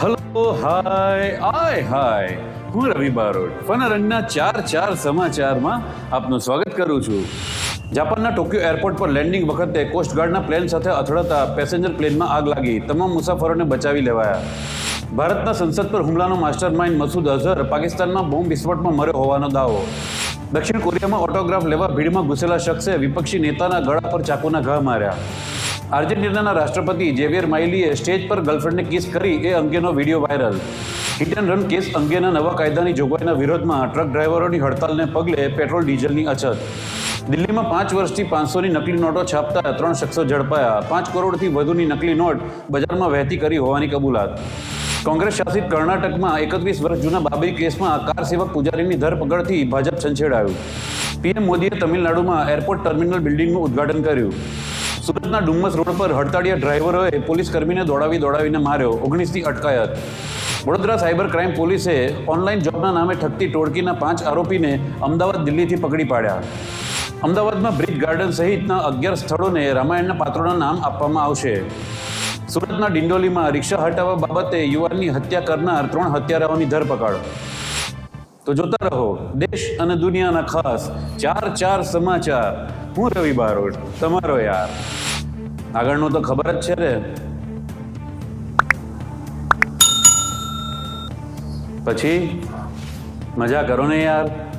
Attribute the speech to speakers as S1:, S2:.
S1: Hello hi આય હાય હું રવિ Barot fun ચાર ચાર સમાચારમાં આપનું સ્વાગત કરું છું. જાપાનના ટોક્યો એરપોર્ટ પર લેન્ડિંગ વખતે કોસ્ટગાર્ડના પ્લેન સાથે અથડાતા પેસેન્જર પ્લેનમાં આગ લાગી. તમામ મુસાફરોને બચાવી લેવાયા. ભારતના સંસદ પર હુમલાનો માસ્ટર માઇન્ડ મસૂદ અઝહર પાકિસ્તાનમાં બોમ્બ વિસ્ફોટમાં મર્યો હોવાનો દાવો. દક્ષિણ કોરિયામાં ઓટોગ્રાફ લેવા ભીડમાં ઘૂસેલા શખ્સે વિપક્ષી નેતાના ગળા પર ચાકુના ઘા માર્યા. આર્જેન્ટિનાના રાષ્ટ્રપતિ ઝેવિયર માઇલીએ સ્ટેજ પર ગર્લફ્રેન્ડને કિસ કરી એ અંગેનો video viral. Hit and run case અંગેના નવા કાયદાની જોગવાઈના વિરોધમાં ટ્રક ડ્રાઈવરોની હડતાલને પગલે પેટ્રોલ ડીઝલની અછત. દિલ્હીમાં પાંચ વર્ષથી પાંચસોની નકલી નોટો છાપતા ત્રણ શખ્સો ઝડપાયા. પાંચ કરોડથી વધુની નકલી નોટ બજારમાં વહેતી કરી હોવાની કબૂલાત. કોંગ્રેસ શાસિત કર્ણાટકમાં એકત્રીસ વર્ષ જૂના બાબરી કેસમાં કાર સેવક પૂજારીની ધરપકડથી ભાજપ છંછેડાયું. પીએમ મોદીએ તમિલનાડુમાં એરપોર્ટ ટર્મિનલ બિલ્ડિંગનું ઉદ્ઘાટન કર્યું. સુરતના ડુમ્મસ રોડ પર હડતાળિયા ડ્રાઈવરોએ પોલીસ કર્મીને દોડાવી દોડાવીને માર્યો. ઓગણીસથી અટકાયત. વડોદરા સાયબર ક્રાઇમ પોલીસે ઓનલાઈન જોબના નામે ઠગતી ટોળકીના પાંચ આરોપીને અમદાવાદ દિલ્હીથી પકડી પાડ્યા. અમદાવાદમાં બ્રિજ ગાર્ડન સહિતના અગિયાર સ્થળોને રામાયણના પાત્રોના નામ આપવામાં આવશે. સુરતના ડિંડોલીમાં રિક્ષા હટાવવા બાબતે યુવાનની હત્યા કરનાર ત્રણ હત્યારાઓની ધરપકડ. તો જોતા રહો, દેશ અને દુનિયાના ખાસ ચાર ચાર સમાચાર. હું રવિ બારોટ, તમારો યાર. આગળનું તો ખબર જ છે રે પછી? મજા કરો ને યાર.